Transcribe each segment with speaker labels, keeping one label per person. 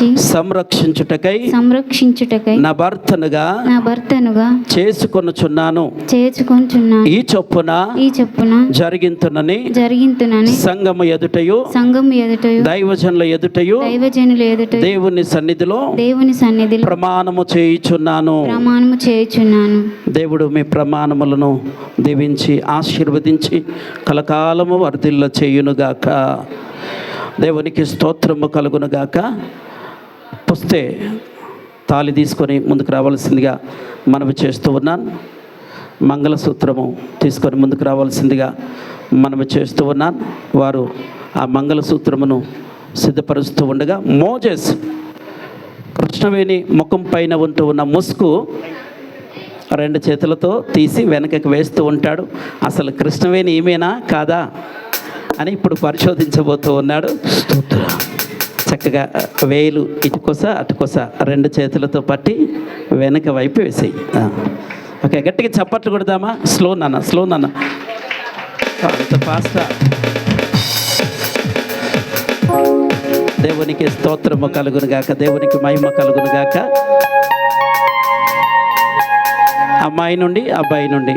Speaker 1: ప్రేమించి
Speaker 2: సంరక్షించుటకై
Speaker 1: సంరక్షించుటకై
Speaker 2: నా భర్తనుగా
Speaker 1: నా భర్తనుగా
Speaker 2: చేసుకొనుచున్నాను.
Speaker 1: చేర్చుకొంచున్నాను
Speaker 2: ఈ చొప్పున
Speaker 1: ఈ చెప్పున
Speaker 2: జరిగింతునని
Speaker 1: జరిగింతునని
Speaker 2: సంగము ఎదుటయు
Speaker 1: సంఘం ఎదుటయు
Speaker 2: దైవజనుల ఎదుటయు
Speaker 1: దైవజనుల ఎదుట
Speaker 2: దేవుని సన్నిధిలో
Speaker 1: దేవుని సన్నిధిలో
Speaker 2: ప్రమాణము చేయుచున్నాను.
Speaker 1: ప్రమాణము చేయుచున్నాను.
Speaker 2: దేవుడు మీ ప్రమాణములను దీవించి ఆశీర్వదించి కలకాలము వర్ధిల్ల చేయునుగాక దేవునికి స్తోత్రము కలుగునుగాక. వస్తే తాళి తీసుకొని ముందుకు రావాల్సిందిగా మనవి చేస్తూ ఉన్నాను. మంగళసూత్రము తీసుకొని ముందుకు రావాల్సిందిగా మనవి చేస్తూ ఉన్నాను. వారు ఆ మంగళసూత్రమును సిద్ధపరుస్తూ ఉండగా మోజెస్ కృష్ణవేణి ముఖం పైన ఉంటూ ఉన్న ముసుగు రెండు చేతులతో తీసి వెనకకి వేస్తూ ఉంటాడు. అసలు కృష్ణవేణి ఏమేనా? కాదా? అని ఇప్పుడు పరిశోధించబోతూ ఉన్నాడు. చక్కగా వేలు ఇటుకొస అటుకొస రెండు చేతులతో పట్టి వెనక వైపు వేసేయి. ఓకే గట్టిగా చప్పట్లు కొడదామా? స్లో నాన్న స్లో నాన్న. అంత దేవునికి స్తోత్రము కలుగును గాక దేవునికి మహిమ కలుగును గాక అమ్మాయి నుండి అబ్బాయి నుండి.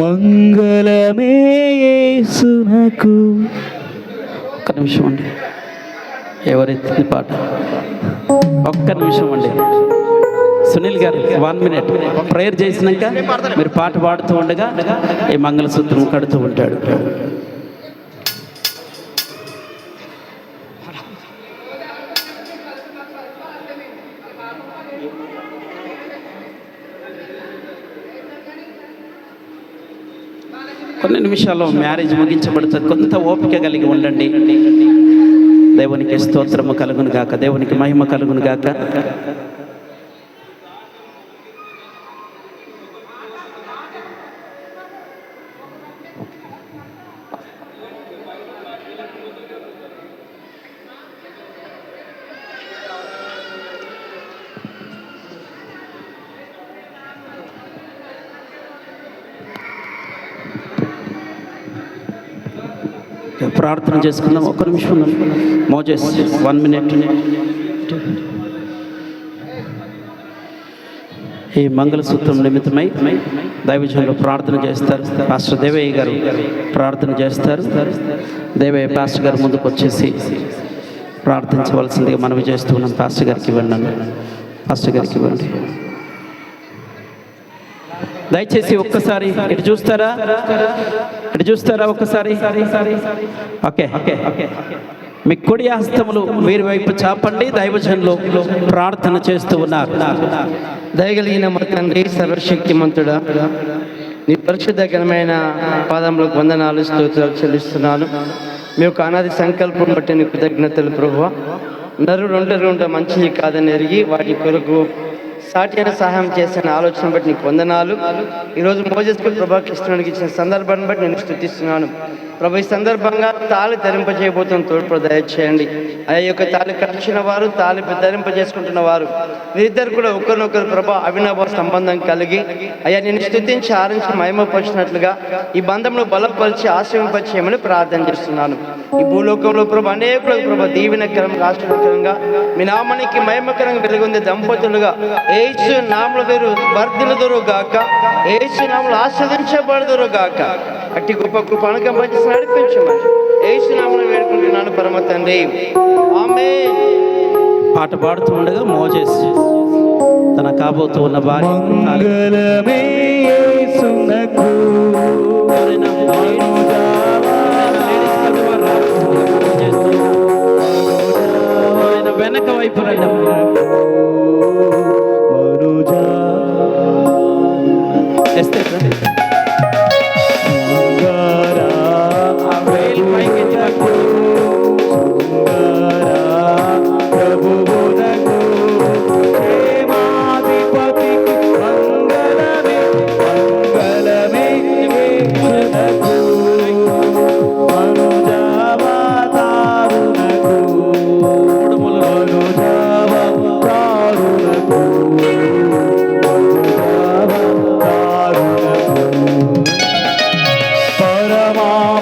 Speaker 3: మంగళమే యేసునకు.
Speaker 2: ఒక్క నిమిషం అండి. ఎవరెత్తింది పాట? ఒక్క నిమిషం అండి. సునీల్ గారు వన్ మినిట్ ప్రేయర్ చేసినాక మీరు పాట పాడుతూ ఉండగా ఈ మంగళసూత్రం కడుతూ ఉంటాడు. కొన్ని నిమిషాల్లో మ్యారేజ్ ముగించబడుతుంది. కొంత ఓపిక కలిగి ఉండండి. దేవునికి స్తోత్రము కలుగును గాక. దేవునికి మహిమ కలుగును గాక. ప్రార్థన చేసుకుందాం. ఒక్క నిమిషం. Moses one minute. ఈ మంగళసూత్రం నిమిత్తమై దైవజనులు ప్రార్థన చేస్తారు. పాస్టర్ దేవయ్య గారు ప్రార్థన చేస్తారు. దేవయ్య పాస్టర్ గారు ముందుకు వచ్చేసి ప్రార్థించవలసిందిగా మనవి చేస్తూ ఉన్నాం. పాస్టర్ గారికి ఇవ్వండి పాస్టర్ గారికి ఇవ్వండి దయచేసి ఒక్కసారి ఇటు చూస్తారా? ఇటు చూస్తారా ఒక్కసారి? Okay okay okay. మీ కుడి హస్తములు వీరి వైపు చాపండి దైవజనులు ప్రార్థన చేస్తూ ఉన్నారు.
Speaker 4: దయగలిగిన మా తండ్రి సర్వశక్తిమంతుడా నీ పరిశుద్ధ ఘనమైన పాదంలో వందనాలు స్తోత్రాలు చెల్లిస్తున్నాను. మీ యొక్క అనాది సంకల్పం బట్టి నీ కృతజ్ఞతలు ప్రభు నరు రెండు రెండు మంచిది కాదని ఎరిగి వాటి కొరకు సాటి అయిన సహాయం చేసిన ఆలోచన బట్టి నీకు వందనాలు. ఈరోజు మోజస్కు ప్రభా కృష్ణునికి ఇచ్చిన సందర్భాన్ని బట్టి నేను స్థుతిస్తున్నాను. ప్రభు ఈ సందర్భంగా తాళి ధరింపజేయబోతున్న తోడ్పడ దయచేయండి. ఆ యొక్క తాళి కట్టిన వారు తాళి ధరింపజేసుకుంటున్న వారు వీరిద్దరు కూడా ఒకరినొకరు ప్రభా అవినాభ సంబంధం కలిగి అయ్యా నేను స్థుతించి ఆరించి మహిమపరిచినట్లుగా ఈ బంధంలో బలపరిచి ఆశ్రయింపచేయమని ప్రార్థన చేస్తున్నాను. ఈ భూలోకంలో ప్రభు అనేకులకు ప్రభు దీవెనకరంగా ఆశ్చర్యకరంగా మీ నామానికి మహిమకరంగా వెలుగుంది దంపతులుగా ఏసు నామల వేరు వర్ధిలదురు గాక ఏసు నామలు ఆస్వాదించబడదురు గాక అట్టి గొప్ప కృప అనుకంపించి నడిపించమని ఏసు నామలు వేడుకుంటున్నాను పరమ తండ్రి. ఆమె
Speaker 2: పాట పాడుతూ ఉండగా మోజెస్ తన కాబోతూ ఉన్న భార్య
Speaker 3: మంగళమే యేసునకు
Speaker 2: వెనక వైపు రండి ఎస్తే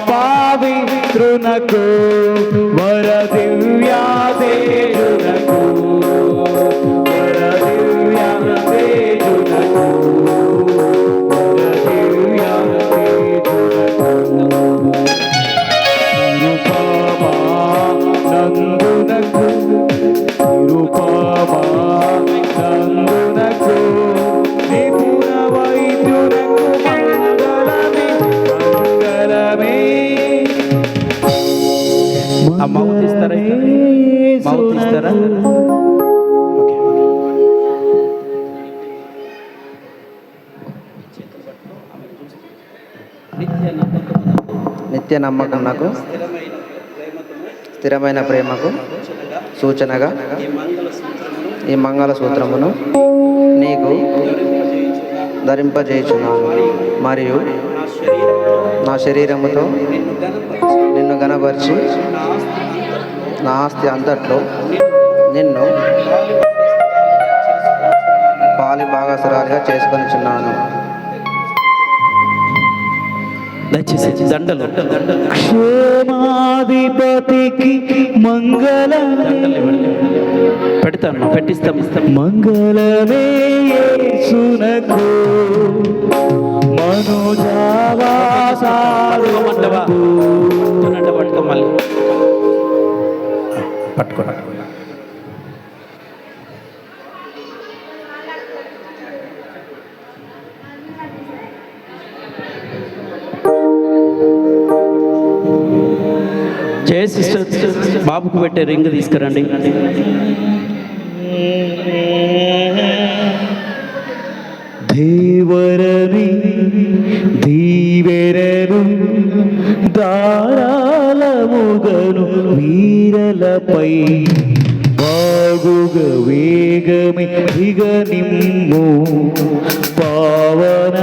Speaker 3: పావిత్రునకు
Speaker 5: నిత్య నమ్మకం నాకు. స్థిరమైన ప్రేమకు సూచనగా ఈ మంగళ సూత్రమును నీకు ధరింపజేయుచున్నాను. మరియు నా శరీరముతో నిన్ను గనపరిచి నా ఆస్తి అంతట్లో నిన్ను పాలి భాగస్వరాలుగా చేసుకొనిచున్నాను
Speaker 2: దయచేసి దండలు. దండలు.
Speaker 3: క్షేమాధిపతికి
Speaker 2: ఇవ్వండి పెడతాను పెట్టిస్తాం ఇస్తాం
Speaker 3: మంగళమే యేసునకు. మనోజావాసాలు.
Speaker 2: పట్టుకోనంటే పట్టుకో మళ్ళీ. పట్టుకో. సిస్టర్ బాబుకు పెట్టే రింగ్ తీసుకురండి.
Speaker 3: దేవరని దీవెరను దారాలముగను వీరలపై బాగుగ వేగమి దిగ నిమ్ము పావన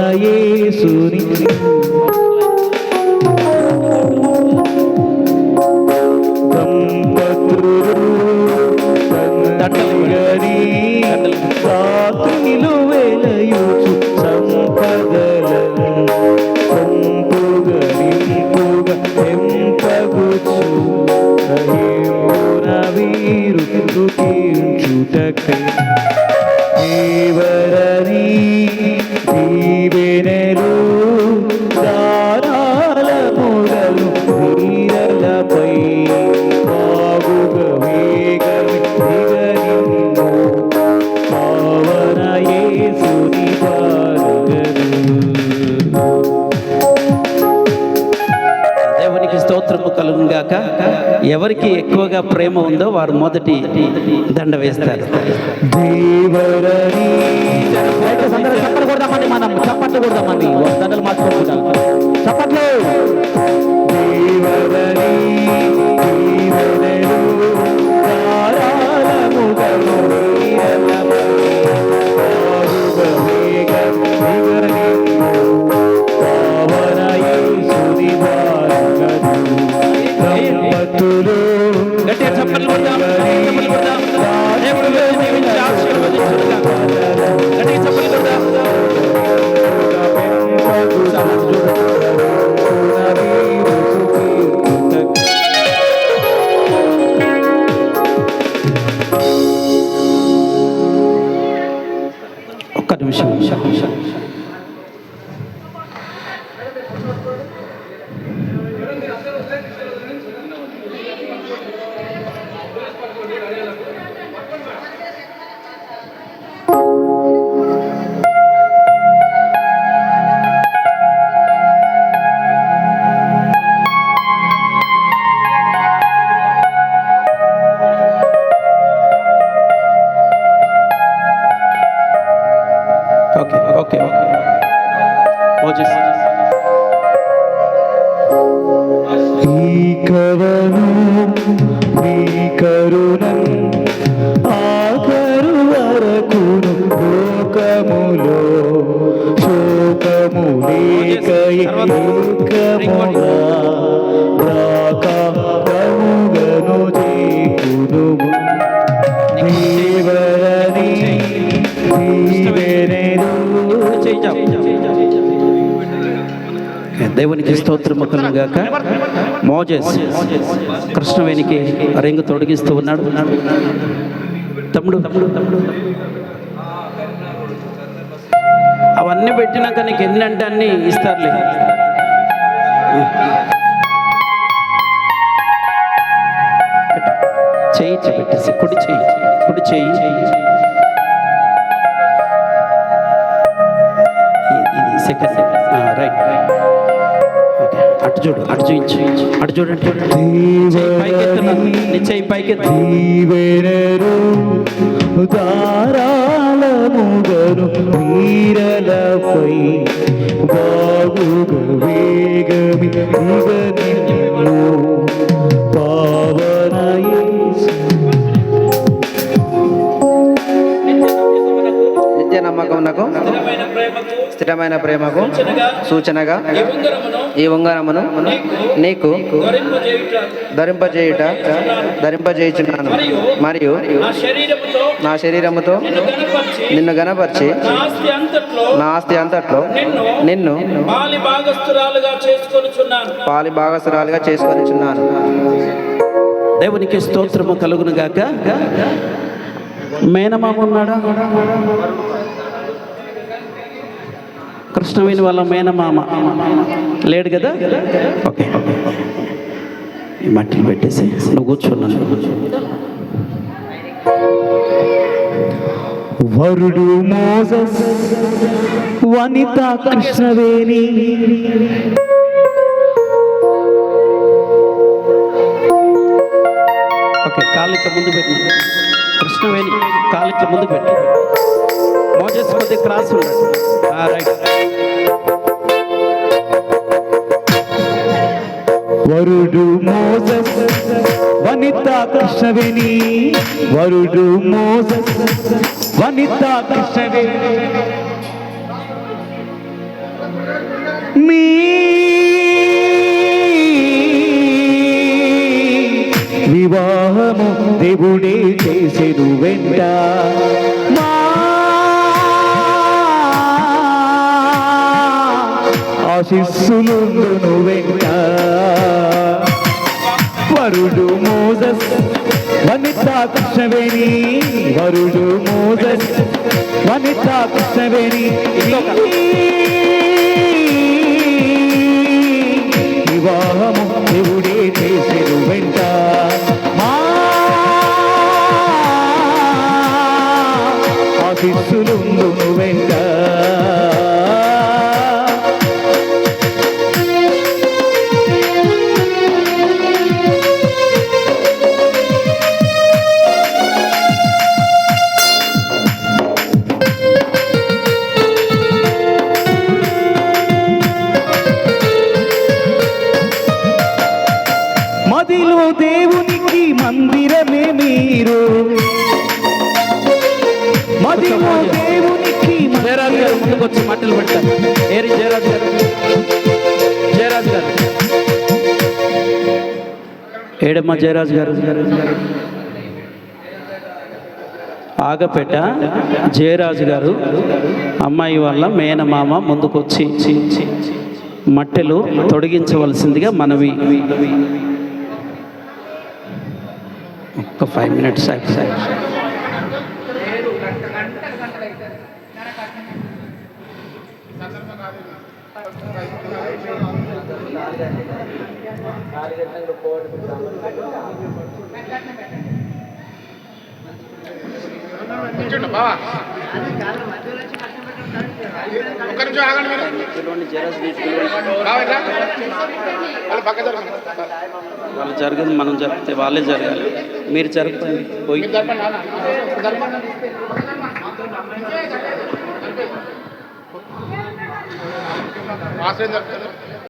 Speaker 3: దారాల మొదలు వీరలపై బాగుగ వేగమి దిగనిమ్ము పావన యేసుని పాలుగను
Speaker 2: దేవునికి స్తోత్రము కలుగుగాక ఎవరికి ఎక్కువగా ప్రేమ ఉందో వారు మొదటి దండ వేస్తారు.
Speaker 3: దేవరని ఈ
Speaker 2: దేవునికి స్తోత్రము కలుగాక మోజెస్ కృష్ణవేణికి రింగు తొడిగిస్తూ ఉన్నాడు. తమ్ముడు తమ్ముడు తమ్ముడు. అవన్నీ పెట్టినాక నీకు ఎన్నంటే అన్ని ఇస్తారులే. చేయి పెట్టేసి కుడి చేయి కుడి చేయి. అటు చూడు అటు చూపించు అటు చూడండి చెయ్యి పైకి
Speaker 3: ధారాళముగను వీరలపై బాగుగ వేగమి.
Speaker 5: స్థిరమైన ప్రేమకు సూచనగా ఈ ఉంగరమును నీకు ధరింపజేయుట. ధరింపజేయుచున్నాను. మరియు నా శరీరముతో నిన్ను గనపరిచి నా ఆస్తి అంతట్లో నిన్ను
Speaker 2: పాలి భాగస్థురాలుగా చేసుకొనుచున్నాను.
Speaker 5: పాలి భాగస్వరాలుగా చేసుకొనిచున్నాను.
Speaker 2: దేవునికి స్తోత్రము కలుగును గాక. మేనమామ ఉన్నాడా? కృష్ణవేణి వాళ్ళ మేనమామ. లేడు కదా? ఓకే ఈ మట్టిని పెట్టేసి నువ్వు కూర్చున్నాను
Speaker 3: వరుడు మోసస్ వనిత కృష్ణవేణి.
Speaker 2: ఓకే కాళ్ళు ఇట్లా ముందు పెట్టు. కృష్ణవేణి కాళ్ళు ముందు పెట్టు. మోజెస్ కొద్ది క్రాస్ ఉన్నాడు రైట్
Speaker 3: వరుడు మోసస్ వనిత కృష్ణవేణి వరుడు మోసస్ వనిత కృష్ణవేణి మీ వివాహము దేవుడే చేసేడు వెంటా. ఆశిస్సులుండును వెంట వరుడు మోదస్ వనిత కృష్ణవేణి వరుడు మోదస్ వనిత కృష్ణవేణి మీరు మదిలో దేవునికి
Speaker 2: జయరాజు గారు ముందుకు వచ్చి మట్టలు పెడతారు. ఏరి జయరాజు గారు. జయరాజు గారు. ఏడమ్మ జయరాజు గారు. ఆగపేట జయరాజు గారు. అమ్మాయి వాళ్ళ మేనమామ ముందుకు వచ్చి మట్టెలు తొడిగించవలసిందిగా మనవి. ఒక్క ఫైవ్ మినిట్స్ ఆగి సార్.
Speaker 6: బావా. నిమిషం ఆగండి మీరు. వాళ్ళు
Speaker 2: జరగదు మనం జరిగితే వాళ్ళే జరగాలి మీరు పోయి
Speaker 6: జరపండి. జరపండి. ఆశ్రయం జరుపుతారు